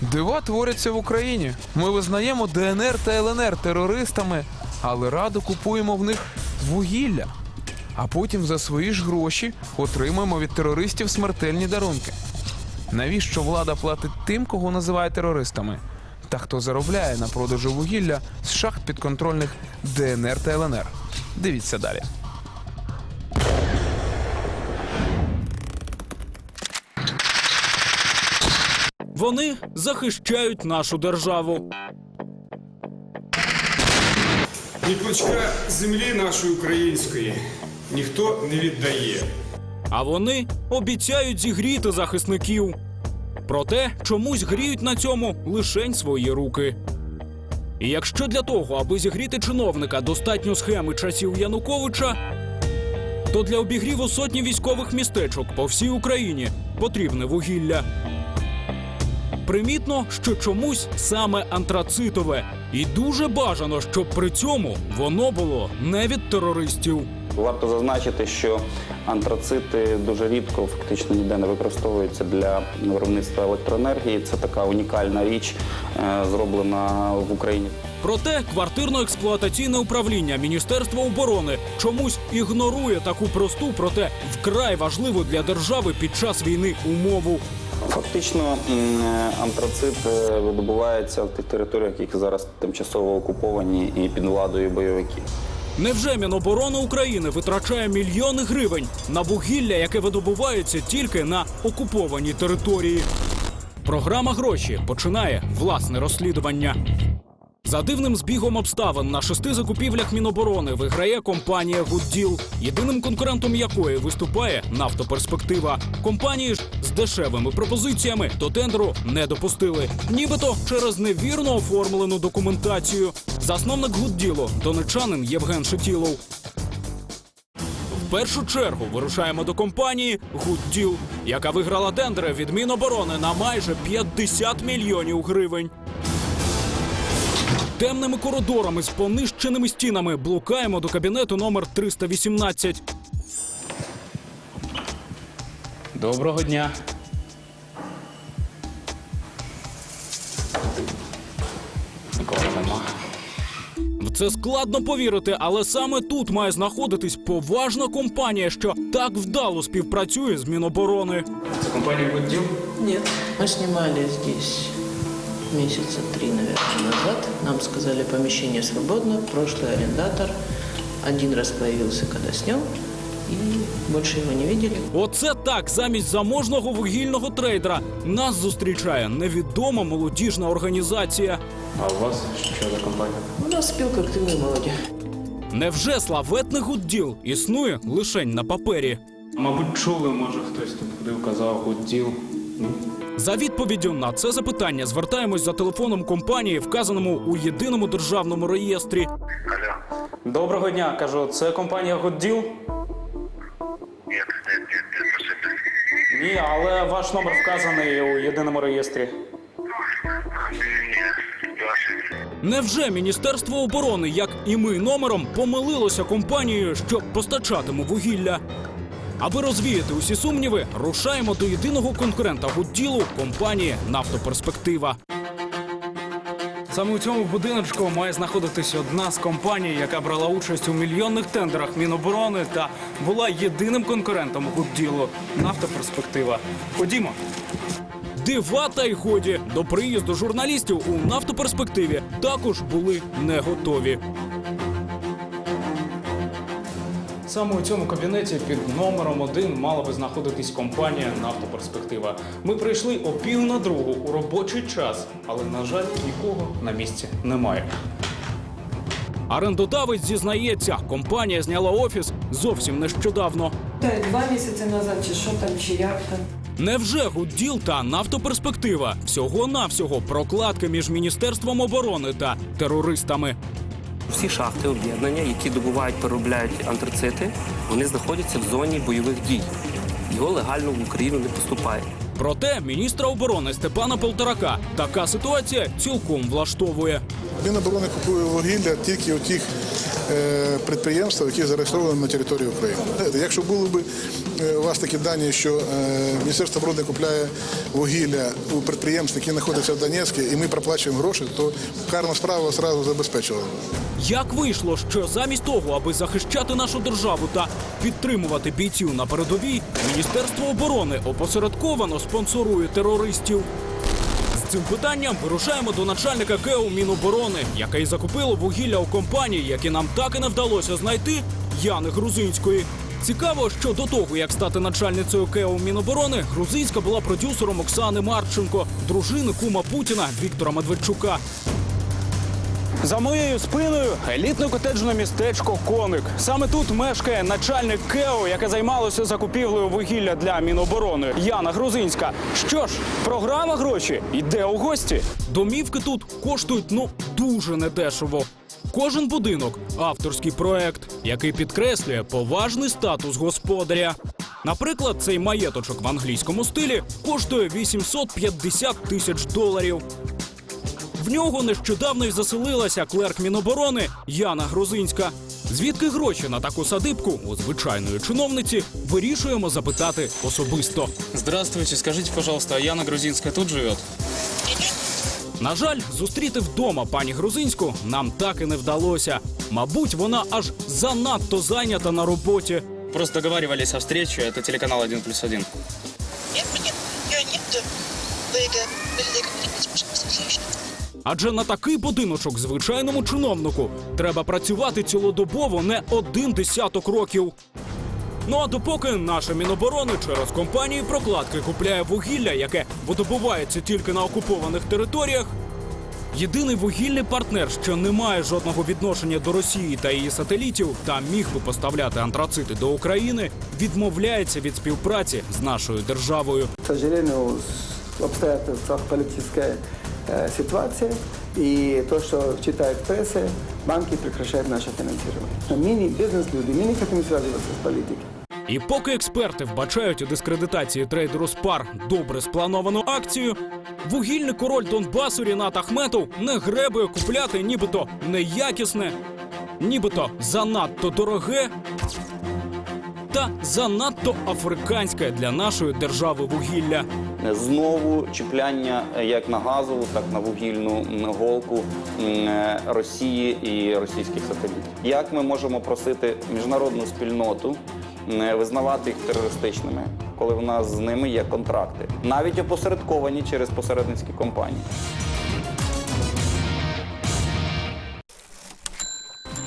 Дива творяться в Україні. Ми визнаємо ДНР та ЛНР терористами, але радо купуємо в них вугілля. А потім за свої ж гроші отримуємо від терористів смертельні дарунки. Навіщо влада платить тим, кого називає терористами? Та хто заробляє на продажу вугілля з шахт підконтрольних ДНР та ЛНР? Дивіться далі. Вони захищають нашу державу. Ні клочка землі нашої української ніхто не віддає. А вони обіцяють зігріти захисників. Проте чомусь гріють на цьому лишень свої руки. І якщо для того, аби зігріти чиновника, достатньо схеми часів Януковича, то для обігріву сотні військових містечок по всій Україні потрібне вугілля. Примітно, що чомусь саме антрацитове, і дуже бажано, щоб при цьому воно було не від терористів. Варто зазначити, що антрацити дуже рідко, фактично ніде не використовуються для виробництва електроенергії. Це така унікальна річ, е, зроблена в Україні. Проте квартирно-експлуатаційне управління Міністерства оборони чомусь ігнорує таку просту, проте вкрай важливу для держави під час війни умову. Фактично, е, антрацит е, видобувається в тих територіях, які зараз тимчасово окуповані і під владою бойовиків. Невже Міноборони України витрачає мільйони гривень на вугілля, яке видобувається тільки на окупованій території? Програма гроші починає власне розслідування. За дивним збігом обставин на шести закупівлях Міноборони виграє компанія Гудділ, єдиним конкурентом якої виступає нафтоперспектива. Компанії ж з дешевими пропозиціями до тендеру не допустили, нібито через невірно оформлену документацію. Засновник Гудділу донечанин Євген Шетілов. В першу чергу вирушаємо до компанії Гудділ, яка виграла тендери від Міноборони на майже 50 мільйонів гривень. Темними коридорами з понищеними стінами блукаємо до кабінету номер 318. Доброго дня. Нікого нема. В це складно повірити, але саме тут має знаходитись поважна компанія, що так вдало співпрацює з Міноборони. Це компанія «Гудділ»? Нет, мы снимали здесь месяца три, наверное, назад. Нам сказали, помещение свободно, прошлый арендатор один раз появился, когда снял, и больше его не видели. Оце так замість заможного вугільного трейдера нас зустрічає невідома молодіжна організація. А у вас що за компанія? У нас спилка активной молоді. Невже славетний гудділ існує лишень на папері? Мабуть, чули, може хтось тут ходив, казав гудділ. Ні? За відповіддю на це запитання звертаємось за телефоном компанії, вказаному у єдиному державному реєстрі. Доброго дня, кажу, це компанія Гудділ? Нет, нет, нет, нет, спасибо. Ні, але ваш номер вказаний у єдиному реєстрі. Невже Міністерство оборони, як і ми номером, помилилося компанією, що постачатиме вугілля? Аби розвіяти усі сумніви, рушаємо до єдиного конкурента гудділу компанії Нафтоперспектива. Саме у цьому будиночку має знаходитись одна з компаній, яка брала участь у мільйонних тендерах Міноборони та була єдиним конкурентом гудділу Нафтоперспектива. Ходімо. Дива та й годі до приїзду журналістів у нафтоперспективі також були не готові. Саме у цьому кабінеті під номером один мала би знаходитись компанія Нафтоперспектива. Ми прийшли о пів на другу у робочий час, але, на жаль, нікого на місці немає. Арендодавець зізнається, компанія зняла офіс зовсім нещодавно. Та два місяці назад, чи що там, чи як там. Невже Гудділ та нафтоперспектива всього-навсього прокладки між Міністерством оборони та терористами? Всі шахти об'єднання, які добувають, переробляють антрацити, вони знаходяться в зоні бойових дій. Його легально в Україну не поступає. Проте міністра оборони Степана Полторака така ситуація цілком влаштовує. Міноборони купує вугілля тільки у тих підприємства, які зареєстровані на території України. Якщо були б е, у вас такі дані, що е, Міністерство оборони купляє вугілля у підприємств, які знаходяться в Донецьку, і ми проплачуємо гроші, то карна справа одразу забезпечила. Як вийшло, що замість того, аби захищати нашу державу та підтримувати бійців на передовій, Міністерство оборони опосередковано спонсорує терористів? Цим питанням вирушаємо до начальника КЕУ Міноборони, яке й закупило вугілля у компанії, які нам так і не вдалося знайти, Яни Грузинської. Цікаво, що до того, як стати начальницею КЕУ Міноборони, Грузинська була продюсером Оксани Марченко, дружини кума Путіна Віктора Медведчука. За моєю спиною елітне котеджне містечко Коник. Саме тут мешкає начальник КЕО, яке займалося закупівлею вугілля для Міноборони Яна Грузинська. Що ж, програма гроші йде у гості. Домівки тут коштують ну дуже недешево. Кожен будинок авторський проект, який підкреслює поважний статус господаря. Наприклад, цей маєточок в англійському стилі коштує 850 тисяч доларів. В нього нещодавно й заселилася клерк Міноборони Яна Грузинська. Звідки гроші на таку садибку у звичайної чиновниці вирішуємо запитати особисто. Здравствуйте, скажите, пожалуйста, а Яна Грузинская тут живет? На жаль, зустріти вдома пані Грузинську нам так і не вдалося. Мабуть, вона аж занадто зайнята на роботі. Просто договаривались о встрече, это телеканал 1 плюс 1. Нет, нет, ее нет. Вы говорили, как пожалуйста. Адже на такий будиночок звичайному чиновнику треба працювати цілодобово не один десяток років. Ну а допоки наша міноборони через компанії прокладки купляє вугілля, яке видобувається тільки на окупованих територіях. Єдиний вугільний партнер, що не має жодного відношення до Росії та її сателітів, та міг би поставляти антрацити до України, відмовляється від співпраці з нашою державою. К сожалению, политическая э, ситуация и то, что читает пресса, банки прекращают наше финансирование. Но мы не бизнес-люди, мы не хотим связываться с политикой. І поки експерти вбачають у дискредитації трейдеру Спар добре сплановану акцію, вугільний король Донбасу Рінат Ахметов не гребує купляти нібито неякісне, нібито занадто дороге та занадто африканське для нашої держави вугілля. Знову чіпляння е, як на газову, так на вугільну голку е, Росії і російських сателітів. Як ми можемо просити міжнародну спільноту м, визнавати їх терористичними, коли в нас з ними є контракти, навіть опосередковані через посередницькі компанії?